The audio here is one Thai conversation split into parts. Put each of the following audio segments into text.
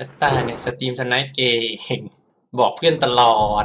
แต่ตาเนี่ยสตรีมสไนท์เก่งบอกเพื่อนตลอด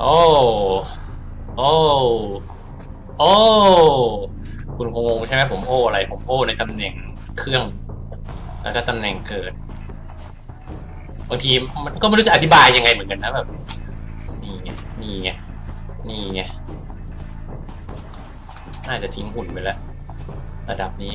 โอ้ โอ้ โอ้ คุณคงงงใช่ไหมผมโอ้อะไร ผมโอ้ในตำแหน่งเครื่อง แล้วก็ตำแหน่งเกิด บางทีมันก็ไม่รู้จะอธิบายยังไงเหมือนกันนะแบบ นี่ไง นี่ไง นี่ไง น่าจะทิ้งหุ่นไปแล้ว ระดับนี้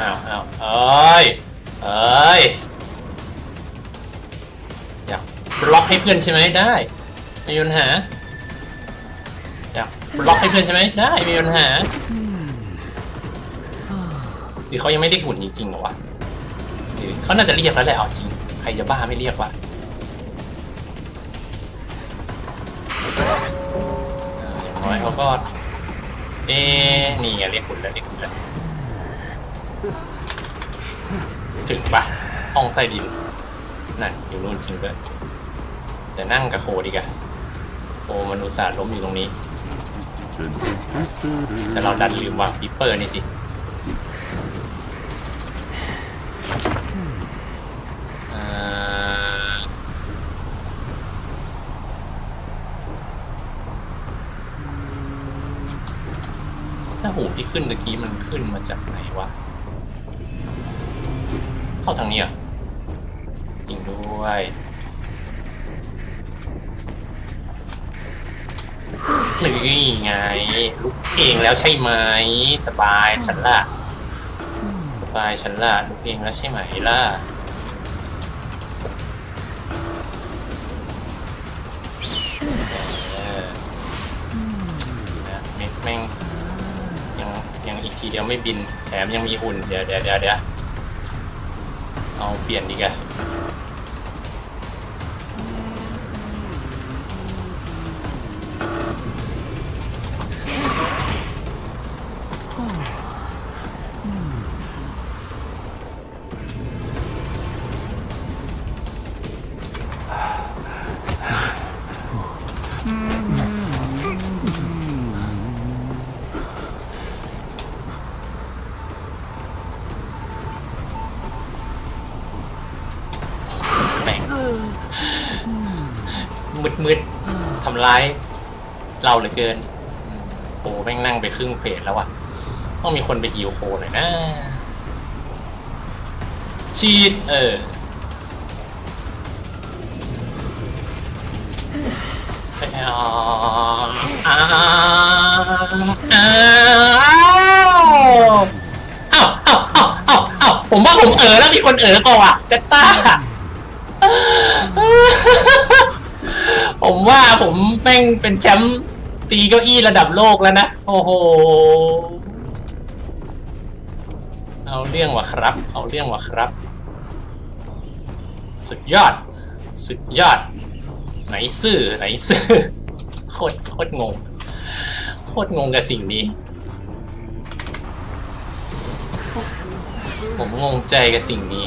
อ้าวอ้าวเอ้ยเอ้ยอยากบล็อกให้เพื่อนใช่ไหมได้ไม่มีปัญหาอยากบล็อกให้เพื่อนใช่ไหมได้ไม่มีปัญหาหรือเขายังไม่ได้หุ่นจริงๆหรอวะหรือเขาน่าจะเรียกแล้วแหละเอาจริงใครจะบ้าไม่เรียกวะน้อยเขาก็ เอ๊นี่เรียกหุ่นแล้วเรียกหุ่นแล้ว ถึงปะอ่องใต้ดินนั่นอยู่นู่นจริงด้วยแต่นั่งกับโคดีกันโคมนุตส่าห์ล้มอยู่ตรงนี้ แต่เราดันลืมวางปีเปอร์นี่สิถ้าหูที่ขึ้นตะกี้มันขึ้นมาจากไหนวะ เข้าทางนี้อะจริงด้วยหรือไงลุกเองแล้วใช่ไหมสบายฉันล่ะ สบายฉันล่ะลุกเองแล้วใช่ไหมล่ะแม่งยังยังอีกทีเดียวไม่บินแถมยังมีหุ่นเดี๋ยวเดี๋ยวเดี๋ยว เอาเปลี่ยนดีกว่าอืม มืดมืดทำร้าย เราเหลือเกินโหแม่งนั่งไปครึ่งเฟสแล้ววะต้องมีคนไปฮิวโคหน่อยนะชีดเอออ้าวอ้าวอ้าวอ้าวอ้าวผมว่าผมเออแล้วมีคนเออก่อนอะเซตตา ผมว่าผมแม่งเป็นแชมป์ตีเก้าอี้ระดับโลกแล้วนะ โอ้โห เอาเรื่องวะครับ เอาเรื่องวะครับ สุดยอด สุดยอด ไหนซื่อไหนซื่อโคตรโคตรงง โคตรงงกับสิ่งนี้ ผมงงใจกับสิ่งนี้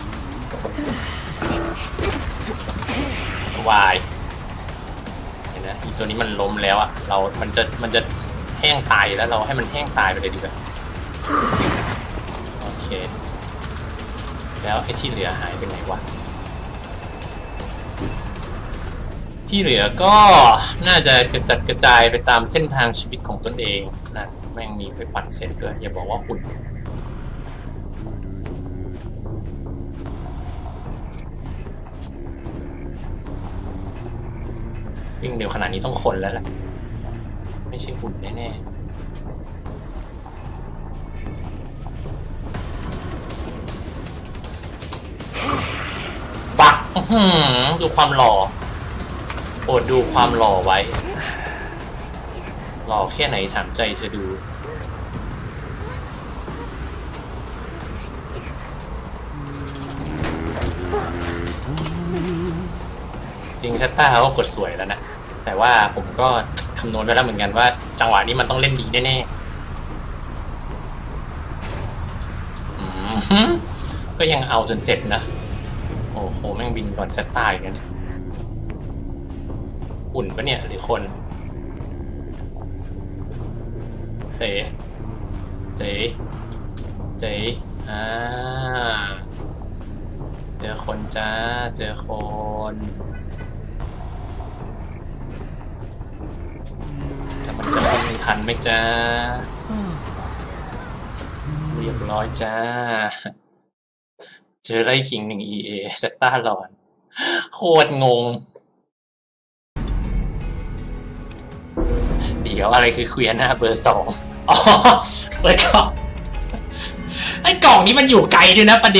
วายเห็นไหมตัวนี้มันล้มแล้วอะเรา มันจะ มันจะแห้งตายแล้วเราให้มันแห้งตายไปเลยดีกว่า โอเค แล้วไอ้ที่เหลือหายไปไหนวะ ที่เหลือก็น่าจะกระจัดกระจายไปตามเส้นทางชีวิตของตนเองนั่นแม่งมีไปปั่นเสร็จด้วย อย่าบอกว่าคุณ วิ่งเร็วขนาดนี้ต้องคนแล้วแหละไม่ใช่หุ่นแน่ๆปักดูความหล่อโปรดดูความหล่อไว้ หล่อแค่ไหนถามใจเธอดู จริงชัตต้าเขาก็กดสวยแล้วนะ แต่ว่าผมก็คำนวณไว้แล้วเหมือนกันว่า จังหวะนี้มันต้องเล่นดีแน่ๆอืมก็ยังเอาจนเสร็จนะ โอ้โห แม่งบินก่อนชัตต้าอย่างนี้ยอุ่นปะเนี่ย หรือคนเต๋เต๋เต๋อ่า เจอคนจ้า เจอคน ทันไหมจ้า เรียบร้อยจ้า เจอไล่คิงหนึ่ง EA เซตต้าหลอน โคตรงง เดี๋ยวอะไรคือเคลียร์หน้าเบอร์สองอ๋อเปิดกล่อง ไอ้กล่องนี้มันอยู่ไกลด้วยนะประเด็น